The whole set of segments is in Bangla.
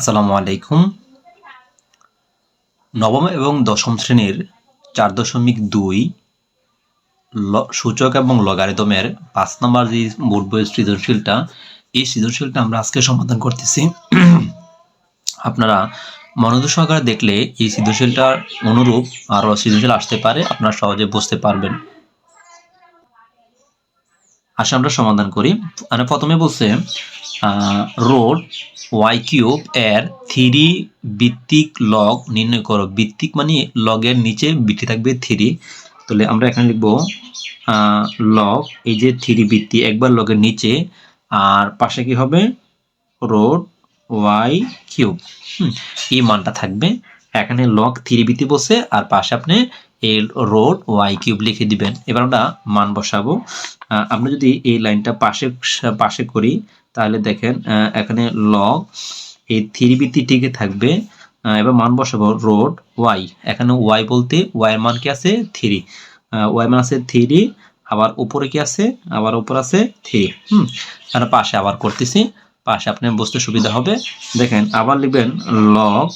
আসসালামু আলাইকুম। নবম এবং দশম শ্রেণির চার দশমিক দুই সূচক এবং লগারিদমের পাঁচ নম্বর যে বোর্ড বইয়ের সৃজনশীলটা, এই সৃজনশীলটা আমরা আজকে সমাধান করতেছি। আপনারা মনোযোগ সহকারে দেখলে এই সৃজনশীলটার অনুরূপ আরও সৃজনশীল আসতে পারে, আপনারা সহজে বুঝতে পারবেন। আসে আমরা সমাধান করি। মানে প্রথমে বলছে রোড ওয়াই কিউব এর থ্রি ভিত্তিক লগ নির্ণয় করো। ভিত্তিক মানে লগের নিচে বিটি থাকবে থ্রি তাহলে আমরা এখানে লিখব লগ এই যে থ্রি ভিত্তি, একবার লগের নিচে, আর পাশে কি হবে? রোড ওয়াই কিউব এই মানটা থাকবে। এখানে লগ থ্রি ভিত্তি বসে, আর পাশে আপনি এই রোড ওয়াই কিউব লিখে দিবেন। এবার আমরা মান বসাবো। আমরা যদি এই লাইনটা পাশে পাশে করি তাহলে দেখেন এখানে লগ এই থ্রি ভিত্তি টিকে থাকবে এবার মান বসাবো রোড ওয়াই এখানে ওয়াই বলতে ওয়াই এর মান কি আছে? থ্রি ওয়াই মান আছে থ্রি আবার উপরে কি আছে? আবার উপর আছে থ্রি হুম, আর পাশে আবার করতেছি, পাশে আপনার বুঝতে সুবিধা হবে। দেখেন, আবার লিখবেন লগ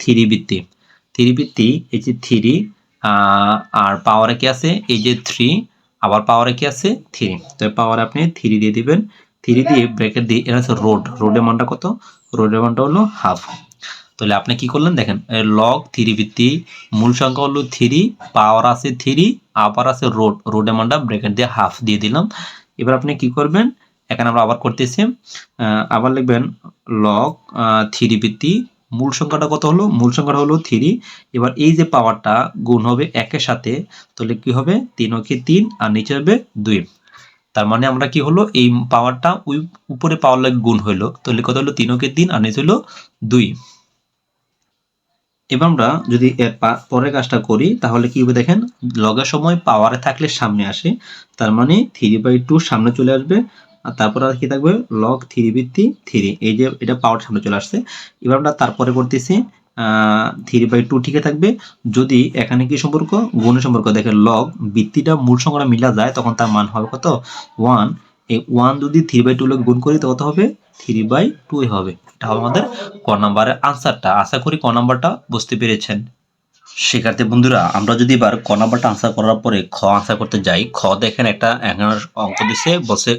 থ্রি ভিত্তি থ্রি ভিত্তি এই যে থ্রি আর পাওয়ারে কি আছে? এই যে থ্রি আবার পাওয়ারে কি আছে? থ্রি তো পাওয়ারে আপনি থ্রি দিয়ে দিবেন। থ্রি দিয়ে ব্রেকেট দিয়ে, এটা হচ্ছে রোড রোডের মানটা কত? রোডের মানটা হলো হাফ তাহলে আপনি কি করলেন? দেখেন লগ থ্রি ভিত্তি, মূল সংখ্যা হলো থ্রি পাওয়ার আছে থ্রি আবার আছে রোড রোডের মানটা ব্রেকেট দিয়ে হাফ দিয়ে দিলাম। এবার আপনি কি করবেন? এখানে আমরা আবার করতেছি আবার লিখবেন লগ থ্রি ভিত্তি, মূল সংখ্যাটা কত হলো? মূল সংখ্যাটা হলো থ্রি এবার এই যে পাওয়ারটা গুণ হবে একের সাথে, তাহলে কি হবে? তিন ওকে তিন, আর নিচে হবে দুই। তার মানে আমরা কি হলো? এই পাওয়ারটা ওই উপরে পাওয়ার লাগে গুণ হলো তাহলে কত হলো তিন ওকে তিন, আর নিচে হলো দুই। এবার আমরা যদি এর পরের কাজটা করি, তাহলে কি হবে দেখেন? লগের সময় পাওয়ারে থাকলে সামনে আসে। তার মানে থ্রি বাই টু সামনে চলে আসবে। আর তারপর আর কি থাকবে? লগ থ্রি ভিত্তি থ্রি এই যে এটা পাওয়ার সামনে চলে আসছে। এবার আমরা তারপরে করতেছি থ্রি বাই টু ঠিকই থাকবে। যদি এখানে কি সম্পর্ক? গুণের সম্পর্ক। দেখেন লগ বৃত্তিটা মূল সংখ্যাটা মিলা যায়, তখন তার মান হবে কত? ওয়ান এই ওয়ান যদি থ্রি বাই টু লোক গুণ করি, তো কত হবে? থ্রি বাই টু হবে। এটা হবে আমাদের ক নাম্বারের আনসারটা আশা করি ক নাম্বারটা বুঝতে পেরেছেন। শিক্ষার্থী বন্ধুরা, আমরা যদি এবার ক নাম্বারটা আনসার করার পরে খ আনসার করতে যাই, খ দেখেন একটা অঙ্ক দিছে বসে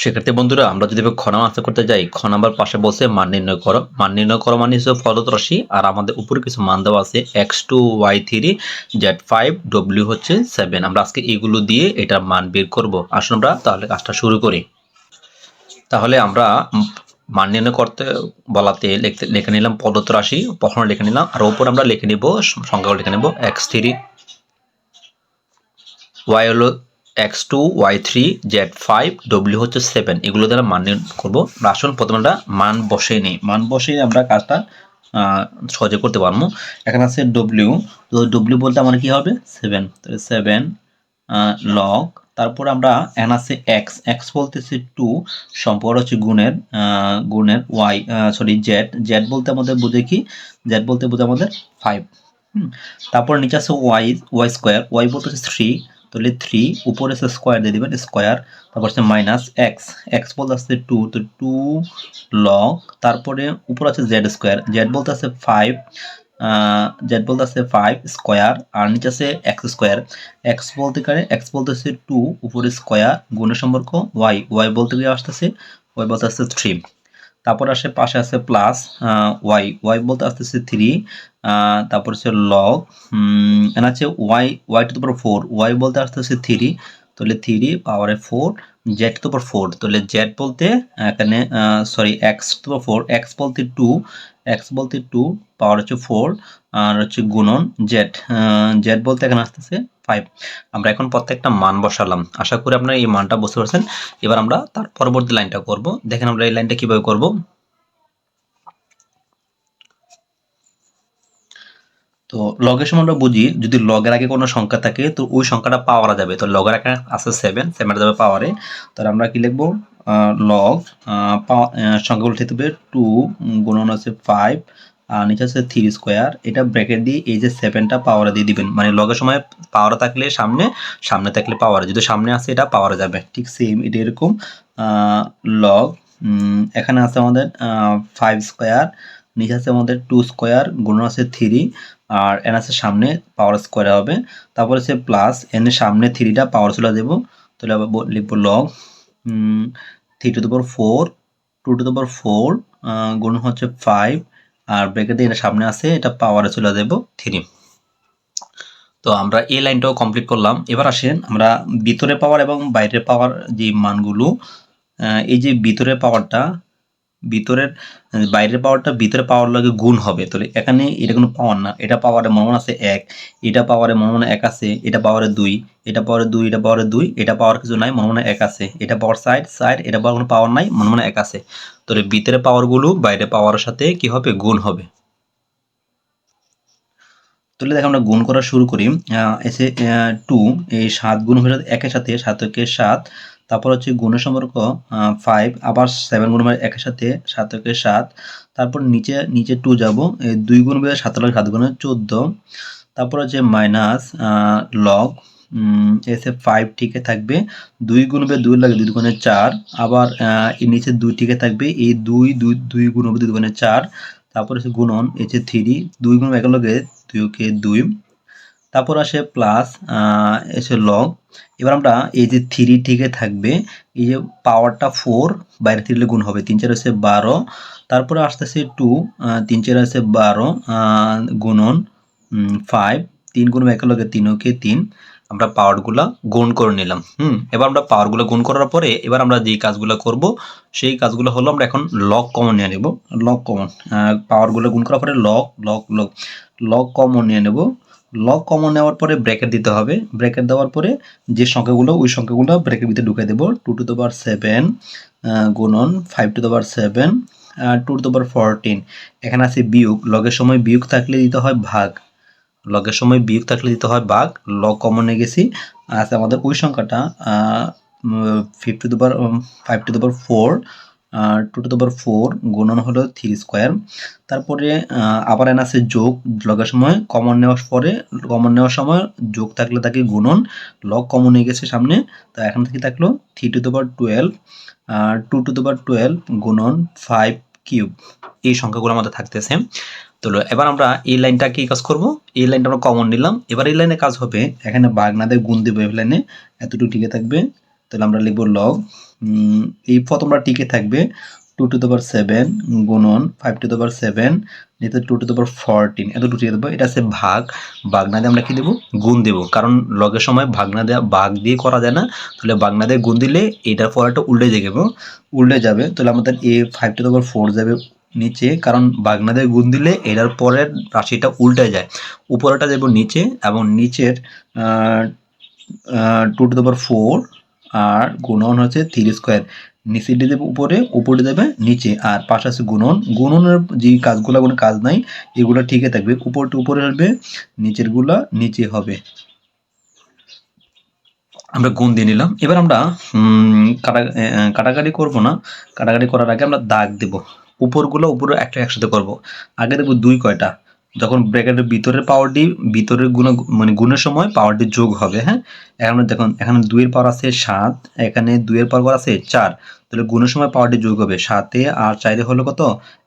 শিক্ষার্থী বন্ধুরা, আমরা যদি এবার খ নাম্বার আনসার করতে যাই, খ নাম্বার পাশে বসে মান নির্ণয় করো। মান নির্ণয় করো মানে হচ্ছে ফলত রাশি, আর আমাদের উপরে কিছু মান দেওয়া আছে x two y three z five W হচ্ছে সেভেন আমরা আজকে এগুলো দিয়ে এটার মান বের করব। আসুন আমরা তাহলে কাজটা শুরু করি। তাহলে আমরা মান নির্ণয় করতে বলাতে লিখতে, লিখে নিলাম পদত্ত রাশি কখনো লিখে নিলাম, আর ওপর আমরা লিখে নিব, সংখ্যাগুলো লিখে নেব এক্স থ্রি ওয়াই হলো x two y three z five W হচ্ছে সেভেন এগুলো দ্বারা মান করব। আসুন প্রথমে আমরা মান বসে নিই। মান বসে আমরা কাজটা সহজে করতে পারব। এখানে আছে ডব্লিউ ডব্লিউ বলতে আমার কি হবে? সেভেন সেভেন লগ তারপর আমরা এন আছে এক্স এক্স বলতেছে টু সম্পর্ক হচ্ছে গুণের গুণের ওয়াই সরি জেড জেড বলতে আমাদের বুঝে কি? জেড বলতে বোঝে আমাদের ফাইভ তারপর নিচে আছে ওয়াই ওয়াই স্কোয়ার ওয়াই বলতে হচ্ছে থ্রি তাহলে থ্রি উপরে আছে স্কোয়ার দিয়ে দেবেন স্কোয়ার তারপর হচ্ছে মাইনাস এক্স এক্স বলতে আসছে টু তো টু লগ তারপরে উপরে আছে জেড স্কোয়ার জেড বলতে আছে ফাইভ জেড বলতে আছে ফাইভ স্কোয়ার আর নিচে আছে এক্স স্কোয়ার এক্স বলতে কারে এক্স বলতে আছে টু উপরে স্কোয়ার গুণের সম্পর্ক ওয়াই ওয়াই বলতে গিয়ে আসতেছে ওয়াই বলতে আসছে থ্রি তারপর আসে পাশে আছে প্লাস ওয়াই ওয়াই বলতে আসতেছে থ্রি তারপর হচ্ছে লগ এখানে আছে ওয়াই ওয়াই টু তারপর ফোর ওয়াই বলতে আসতেছে থ্রি তাহলে থ্রি পাওয়ারে four z two power four তাহলে জেড বলতে এখানে sorry x two four x বলতে টু এক্স বলতে টু পাওয়ার হচ্ছে ফোর আর হচ্ছে গুণন জেড জেড বলতে এখানে আসতেছে ফাইভ আমরা এখন প্রত্যেকটা মান বসালাম। আশা করি আপনারা এই মানটা বুঝতে পারছেন। এবার আমরা তার পরবর্তী লাইনটা করব। দেখেন আমরা এই লাইনটা কীভাবে করব। তো লগের সময় আমরা বুঝি, যদি লগের আগে কোনো সংখ্যা থাকে, তো ওই সংখ্যাটা পাওয়ারা যাবে। তো লগের আগে আছে সেভেন সেভেন যাবে পাওয়ারে তাহলে আমরা কি লিখব? লগ সংখ্যাগুলো ঠিক হবে টু গুণন আছে ফাইভ আর নিচে আছে থ্রি স্কোয়ার এটা ব্র্যাকেট দিয়ে এই যে সেভেনটা পাওয়ারে দিয়ে দিবেন। মানে লগের সময় পাওয়ার থাকলে সামনে সামনে থাকলে পাওয়ারে যদি সামনে আসে, এটা পাওয়ারে যাবে। ঠিক সেম এটা এরকম লগ এখানে আছে আমাদের ফাইভ স্কোয়ার নিচে আছে আমাদের টু স্কোয়ার গুণ আছে থ্রি আর এন আছে সামনে পাওয়ার স্কোয়ার হবে। তারপর আছে প্লাস এন সামনে থ্রিটা পাওয়ার চলে দেবো তাহলে আবার লিখব log three to the power four two to the power four গুণ হচ্ছে ফাইভ আর ব্রেকেট দিয়ে এটা সামনে আছে, এটা পাওয়ারে চলে দেব থ্রি তো আমরা এই লাইনটাও কমপ্লিট করলাম। এবার আসেন আমরা ভিতরে পাওয়ার এবং বাইরে পাওয়ার যে মানগুলো এই যে ভিতরে পাওয়ারটা ভিতরের বাইরের পাওয়ারটা ভিতরে পাওয়ার লাগে গুণ হবে। তাহলে এখানে এটা কোনো পাওয়ার না। এটা পাওয়ারে মনে মনে আছে এক, এটা পাওয়ারে মনে মনে এক আছে, এটা পাওয়ারে দুই, এটা পাওয়ারে দুই, এটা পাওয়ারে দুই, এটা পাওয়ার কিছু নাই মনে মনে এক আছে। এটা পাওয়ার সাইড সাইড এটা পাওয়ার কোনো পাওয়ার নাই মনে মনে এক আছে। তাহলে ভিতরে পাওয়ারগুলো বাইরে পাওয়ারের সাথে কি হবে? গুণ হবে। তাহলে দেখো আমরা গুণ করা শুরু করি। এসে টু এই সাত গুণ হয়ে একের সাথে সাতকে সাত তারপর হচ্ছে গুণ সম্পর্ক ফাইভ আবার সেভেন গুণ একের সাথে সাতকে সাত। তারপর নিচে নিচে টু যাব, এই দুই গুণ হবে সাত সাত গুণে চোদ্দ। তারপর হচ্ছে মাইনাস লগ এসে ফাইভ টিকে থাকবে। দুই গুণ হবে দুই লাগে দুই গুণে চার। আবার এর নিচে দুই টিকে থাকবে, এই দুই দুই দুই গুণ হবে দুই গুণে চার। তারপর হচ্ছে গুণন যে থ্রি দুই গুণ একের লগে দুইকে দুই। তারপর আসে প্লাস এসে লগ এবার আমরা এই যে থ্রি থেকে থাকবে, এই যে পাওয়ারটা ফোর বাইরে থ্রি গুণ হবে। তিন চার হচ্ছে বারো, তারপরে আসতেছে টু তিন চার আছে বারো গুণন ফাইভ তিন গুণ একের লগে তিন, ওকে তিন। আমরা পাওয়ারগুলো গুণ করে নিলাম, হুম? এবার আমরা পাওয়ারগুলো গুণ করার পরে এবার আমরা যে কাজগুলো করব, সেই কাজগুলো হলো আমরা এখন লক কমন নিয়ে নেব। লক কমন পাওয়ারগুলো গুণ করার পরে log log log log common নিয়ে নেব। লগ কমন নেওয়ার পরে ব্র্যাকেট দিতে হবে। ব্র্যাকেট দেওয়ার পরে যে সংখ্যাগুলো, ওই সংখ্যাগুলো ব্র্যাকেট ভিতরে ঢুকে দেবো। টু টু পাওয়ার সেভেন গুণন five to power seven two to power fourteen এখানে আছে বিয়োগ। লগের সময় বিয়োগ থাকলে দিতে হয় ভাগ। লগের সময় বিয়োগ থাকলে দিতে হয় ভাগ। লগ কমনে গেছি। আছে আমাদের ওই সংখ্যাটা ফিফ two five to power four two to the four গুণন হলো থ্রি স্কোয়ার তারপরে আবার এন আছে যোগ, লগের সময় কমন নেওয়ার পরে কমন নেওয়ার সময় যোগ থাকলে তাকে গুণন। লগ কমন হয়ে গেছে সামনে, তো এখন থেকে থাকল three to the twelve two to the twelve গুণন ফাইভ কিউব এই সংখ্যাগুলো আমাদের থাকতেছে। তো এবার আমরা এই লাইনটা কি কাজ করব? এই লাইনটা আমরা কমন নিলাম। এবার এই লাইনে কাজ হবে, এখানে বাগনাদের গুণ দেবো এই লাইনে, এতটুকু টিকে থাকবে। তাহলে আমরা লিখব লগ এই প্রথমটা টিকে থাকবে টু টু দ্য সেভেন গুণন ফাইভ টু দ্য সেভেন নিতে টু টু দ্য ফোরটিন এতটুকু টিকে দেবো। এটা আছে ভাগ বাগনা দিয়ে আমরা কি দেবো? গুণ দেবো। কারণ লগের সময় ভাগ না দেওয়া ভাগ দিয়ে করা যায় না। তাহলে বাগনা দিয়ে গুণ দিলে এটার পরেটা উল্টে যাবে উল্টে যাবে। তাহলে আমাদের এ ফাইভ টু দ্য ফোর যাবে নিচে। কারণ বাগনাদের গুণ দিলে এটার পরের রাশিটা উল্টে যায়। উপরেটা যাবে নিচে এবং নিচের টু টু দ্য ফোর আর গুণন হচ্ছে থ্রি স্কোয়ার। নিচেটি দেবে উপরে উপরে দেবে নিচে। আর পাশে আছে গুণন। গুণনের যে কাজগুলো, কোনো কাজ নাই, এগুলো ঠিকই থাকবে। উপরটা উপরে আসবে, নিচেরগুলা নিচে হবে। আমরা গুণ দিয়ে নিলাম। এবার আমরা কাটা কাটাকাটি করব না। কাটাকাটি করার আগে আমরা দাগ দেব। উপরগুলো, উপরে একটা একসাথে করব। আগে দেখব দুই কয়টা। যখন ব্র্যাকেটের ভিতরের পাওয়ারটি ভিতরের গুণ মানে গুণের সময় পাওয়ারটি যোগ হবে হ্যাঁ? এখানে দেখুন, এখানে দুইয়ের পাওয়ার আছে সাত, এখানে দুইয়ের পাওয়ার আছে চার। তাহলে গুণের সময় পাওয়ারটি যোগ হবে সাতে আর চারে হলো কত?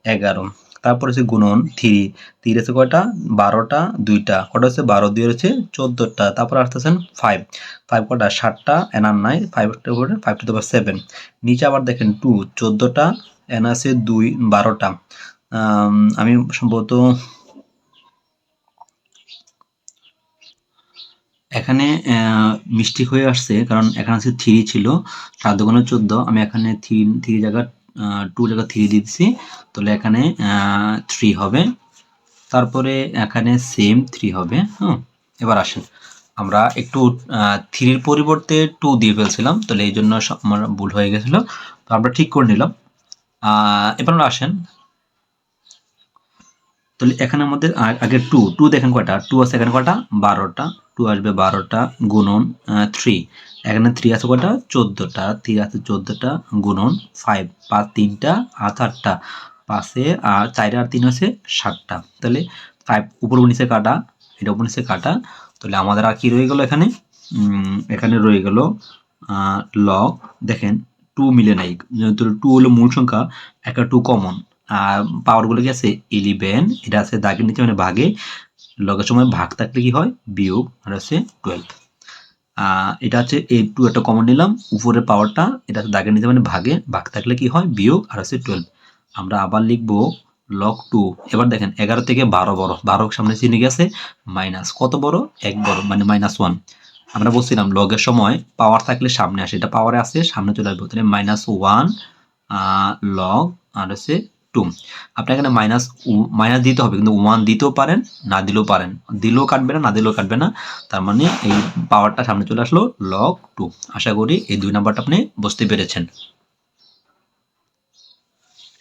এগারো। তারপর হচ্ছে গুণন থ্রি। থ্রি আছে কয়টা? বারোটা, দুইটা। কটা হচ্ছে? বারো। দুই হচ্ছে চোদ্দোটা। তারপর আসতেছেন ফাইভ ফাইভ কটা? ষাটটা এনার নাই। ফাইভ উপরে ফাইভ টু দেবার সেভেন নিচে আবার দেখেন টু চোদ্দোটা এন আছে দুই, বারোটা। আমি সম্ভবত এখানে মিস্টেক হয়ে আসছে, কারণ এখানে আছে থ্রি ছিল, সাত দোকানে চোদ্দ, আমি এখানে থ্রি থ্রি জায়গা টু জায়গা থ্রি দিচ্ছি, তাহলে এখানে থ্রি হবে। তারপরে এখানে সেম থ্রি হবে, হুম, এবার আসেন। আমরা একটু থ্রির পরিবর্তে টু দিয়ে ফেলছিলাম, তাহলে এই জন্য আমার ভুল হয়ে গেছিল, তো আমরা ঠিক করে নিলাম। এবার আসেন। তাহলে এখানে আমাদের আগে টু টু দেখেন কয়টা? টু আছে এখানে কয়টা? বারোটা। টু আসবে বারোটা গুণন থ্রি এখানে থ্রি আছে কয়টা? চোদ্দোটা। থ্রি আছে চোদ্দোটা গুণন ফাইভ পাঁচ তিনটা আর চারটা পাঁচে আর চারে আর তিন আছে ষাটটা তাহলে ফাইভ উপর নিচে কাটা, এটা উপর নিচে কাটা। তাহলে আমাদের আর কি রয়ে গেল এখানে? এখানে রয়ে গেল লগ দেখেন টু মিলে নাই। টু হলো মূল সংখ্যা, একটা টু কমন আর পাওয়ারগুলো কি আছে? ইলেভেন এটা আছে দাগের নিচে মানে ভাগে। লগের সময় ভাগ থাকলে কি হয়? বিয়োগ আর হচ্ছে টুয়েলভ এটা হচ্ছে এই টু একটা কমন নিলাম। উপরের পাওয়ারটা এটা দাগের নিচে মানে ভাগে, ভাগ থাকলে কি হয়? বিয়োগ আর হচ্ছে টুয়েলভ আমরা আবার লিখব লগ টু এবার দেখেন, এগারো থেকে বারো বড়। বারো সামনে চিনে গেছে মাইনাস কত বড়? এক বড় মানে মাইনাস ওয়ান আমরা বলছিলাম লগের সময় পাওয়ার থাকলে সামনে আসে। এটা পাওয়ারে আসে, সামনে চলে আসবে। তাহলে মাইনাস ওয়ান লগ আর হচ্ছে টু আপনার এখানে মাইনাস মাইনাস দিতে হবে, কিন্তু ওয়ান দিতেও পারেন, না দিলেও পারেন। দিলেও কাটবে না না দিলেও কাটবে না। তার মানে এই পাওয়ারটা সামনে চলে আসলো লক টু আশা করি এই দুই নাম্বারটা আপনি বুঝতে পেরেছেন।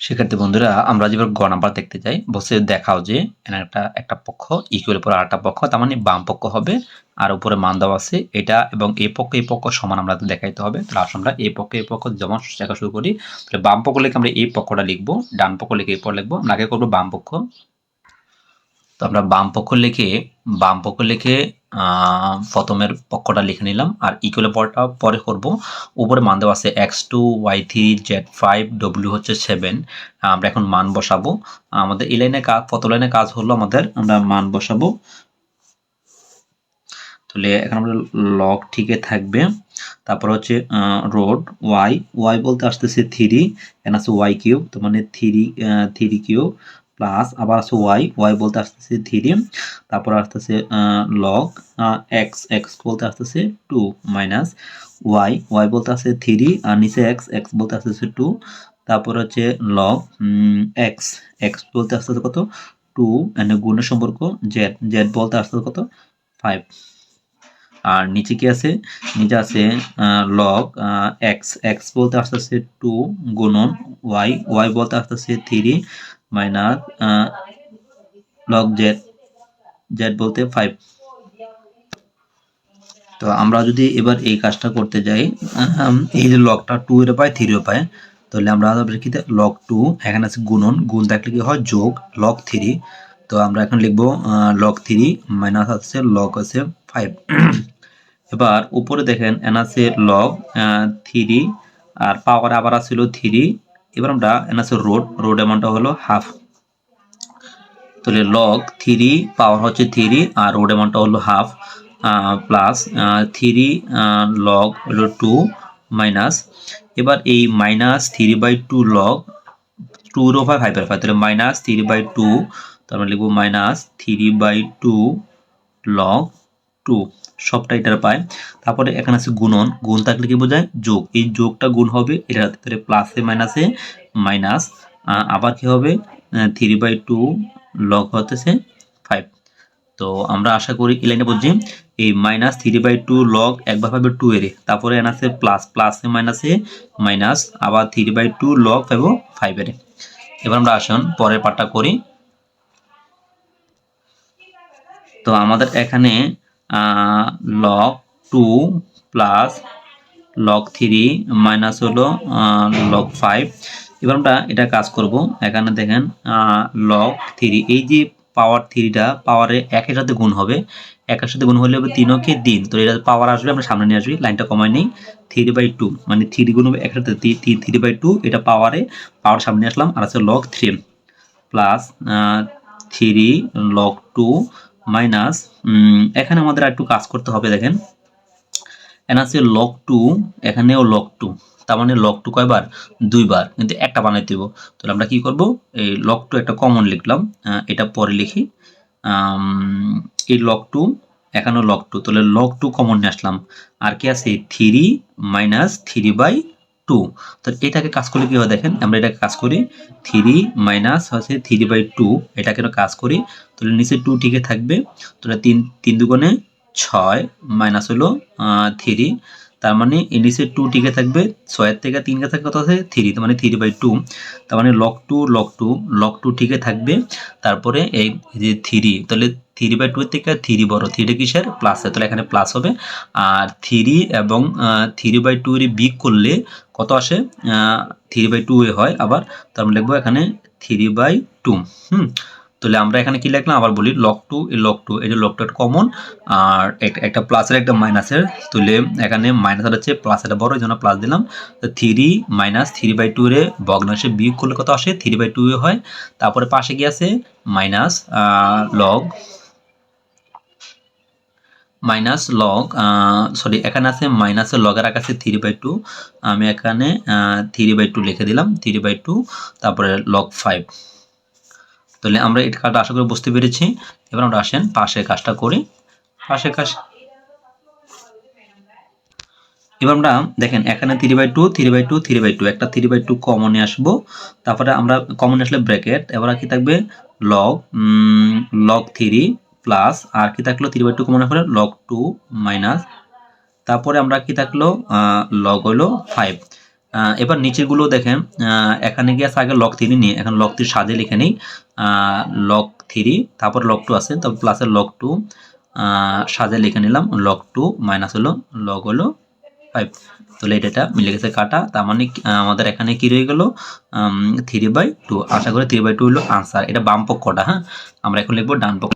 সেক্ষেত্রে বন্ধুরা, আমরা যেবার গ নাম্বার দেখতে যাই বসে দেখাও যে একটা একটা পক্ষ ইকুয়াল পর আরেকটা পক্ষ, তার মানে বাম পক্ষ হবে। আর উপরে মান দেওয়া আছে, এটা এবং এ পক্ষ এই পক্ষ সমান আমরা দেখাইতে হবে। তাহলে আসলে আমরা এই পক্ষ এই পক্ষ যেমন দেখা শুরু করি, তাহলে বাম পক্ষ লিখে আমরা এই পক্ষটা লিখব, ডান পক্ষ লিখে এই পর লিখব, আমরা আগে করব বাম পক্ষ। তো আমরা বাম পক্ষ লিখে, বাম পক্ষ লিখে প্রথমের পক্ষটা লিখে নিলাম, আর ইকুয়াল পরটা পরে করব। উপরে মান দেওয়া আছে x two y three z five W হচ্ছে সেভেন আমরা এখন মান বসাবো। আমাদের এই লাইনে কাজ কত লাইনে কাজ হলো? আমাদের আমরা মান বসাবো। তাহলে এখন আমাদের লক ঠিকই থাকবে। তারপর হচ্ছে রোড ওয়াই ওয়াই বলতে আসতেছে থ্রি এখানে আছে ওয়াই কিউব তো মানে থ্রি থ্রি কিউব প্লাস আবার আছে ওয়াই ওয়াই বলতে আসতেছে থ্রি তারপর আসতেছে লগ এক্স এক্স বলতে আসতেছে টু মাইনাস ওয়াই ওয়াই বলতে আসছে থ্রি আর নিচে এক্স এক্স বলতে আসতেছে টু তারপর হচ্ছে লগ এক্স এক্স বলতে আসতেছে কত? টু এন্ড গুণের সম্পর্ক জেড জেড বলতে আসতেছে কত? ফাইভ আর নিচে কি আছে? নিচে আছে লগ এক্স এক্স বলতে আসতে আসতেছে টু গুণন ওয়াই ওয়াই বলতে আসতে আসতেছে three minus log z z বলতে ফাইভ তো আমরা যদি এবার এই কাজটা করতে যাই এই যে লগটা টু এর পাই থ্রিও পাই তাহলে আমরা কি লগ টু এখানে আছে গুণন, গুণ থাকলে কি হয়? যোগ লগ থ্রি তো আমরা এখন লিখব লগ থ্রি মাইনাস আছে লগ আছে ফাইভ এবার উপরে দেখেন এন আছে লগ থ্রি আর পাওয়ার আবার আছিল থ্রি এবার আমরা এন আছে রোড রোড অ্যামাউন্টটা হলো হাফ তাহলে লগ থ্রি পাওয়ার হচ্ছে থ্রি আর রোড অ্যামাউন্টটা হলো হাফ প্লাস থ্রি লগ হলো টু মাইনাস এবার এই minus three by two log tour over ফাইভের ফাইভ তাহলে মাইনাস থ্রি বাই টু তারপরে লিখব minus three by two log two সবটা এটার পায়। তারপরে এখানে আছে গুণন। গুণ থাকলে কি বোঝায়? যোগ। এই যোগটা গুণ হবে, এটা প্লাসে মাইনাসে মাইনাস আবার কি হবে? থ্রি বাই টু লগ হতেছে ফাইভ তো আমরা আশা করি এই লাইনে বুঝছি। এই minus three by two log একবার পাবে টু এর। তারপরে এন আছে প্লাস প্লাসে মাইনাসে মাইনাস আবার থ্রি বাই টু লগ পাবো ফাইভ এর। এবার আমরা আসুন পরের পার্টটা করি। তো আমাদের এখানে log two plus log three minus হলো লগ ফাইভ এবার আমরা এটা কাজ করব। এখানে দেখেন লগ থ্রি এই যে পাওয়ার থ্রিটা পাওয়ারে একের সাথে গুণ হবে। একের সাথে গুণ হলে হবে তিনকে দিন তো এটা পাওয়ার আসবে, আমরা সামনে নিয়ে আসবি। লাইনটা কমাই নেই। থ্রি বাই টু মানে থ্রি গুণ হবে একসাথে থ্রি বাই টু এটা পাওয়ারে পাওয়ার সামনে আসলাম, আর আছে log three plus three log two minus এখানে আমাদের একটু কাজ করতে হবে, দেখেন। এখানে আছে লক টু এখানেও লক টু তার মানে লক টু কয়বার? দুইবার, কিন্তু একটা বানাই দেব। তাহলে আমরা কি করব? এই লক টু একটা কমন লিখলাম এটা পরে লিখি। এই লক টু এখানেও লক টু তাহলে লক টু কমন নিয়ে আসলাম। আর কি আছে? Three minus three by two তো এটাকে কাজ করলে কি হয় দেখেন, আমরা এটাকে কাজ করি থ্রি মাইনাস হচ্ছে থ্রি বাই টু এটাকে কাজ করি। তাহলে নিচে টু টিকে থাকবে। তাহলে তিন তিন দুগুণে ছয় মাইনাস হলো থ্রি তার মানে নিচে টু টিকে থাকবে, ছয়ের থেকে তিনকে থাকবে কত আছে? থ্রি তার মানে থ্রি বাই টু তার মানে log two log two log two ঠিকই থাকবে। তারপরে এই যে থ্রি তাহলে থ্রি বাই টু থেকে থ্রি বড়। থ্রিটা কিসের? প্লাস তাহলে এখানে প্লাস হবে। আর থ্রি এবং থ্রি বাই টু এর বিগ করলে কত আসে? থ্রি বাই টু এ হয়। আবার তার মানে লিখব এখানে থ্রি বাই টু হুম? তাহলে আমরা এখানে কি লিখলাম? আবার বলি লক টু এই লক টু এই যে লক টু কমন আর এক- একটা প্লাসের একটা মাইনাসের তাহলে এখানে মাইনাস হচ্ছে প্লাস একটা বড় জন্য প্লাস দিলাম। তো three minus three by two এর ভগ্নাংশে বিয়োগ করলে কত আসে? থ্রি বাই টু হয়। তারপরে পাশে কি আছে? Minus log minus log sorry এখানে আছে মাইনাসের লগের আকাশে থ্রি বাই টু আমি এখানে থ্রি বাই টু লিখে দিলাম থ্রি বাই টু তারপরে লগ ফাইভ তাহলে আমরা এই কাজটা আশা করি বুঝতে পেরেছি। এবার আমরা আসেন পাশের কাজটা করি। পাশের কাজ এবার আমরা দেখেন, এখানে three by two three by two three by two একটা থ্রি বাই টু কমনে আসব। তারপরে আমরা কমনে আসলে ব্র্যাকেট এবার কি থাকবে? লগ লগ থ্রি প্লাস, আর কি থাকল থ্রি বাই টু কমনে পরে লগ টু মাইনাস তারপরে আমরা কি থাকল লগ হলো ফাইভ এবার নিচেগুলো দেখেন এখানে গিয়ে আছে আগে লগ থ্রি নিয়ে এখন লগ থ্রি সাজে লিখে নিই। লগ থ্রি তারপর লগ টু আছে তারপর প্লাসের লগ টু সাজে লিখে নিলাম লগ টু মাইনাস হলো লগ হলো ফাইভ তাহলে এটা মিলে গেছে কাটা, তার মানে আমাদের এখানে কি রয়ে গেল থ্রি বাই টু আশা করি থ্রি বাই টু হলো আনসার এটা বাম পক্ষটা হ্যাঁ? আমরা এখন লিখব ডান পক্ষ।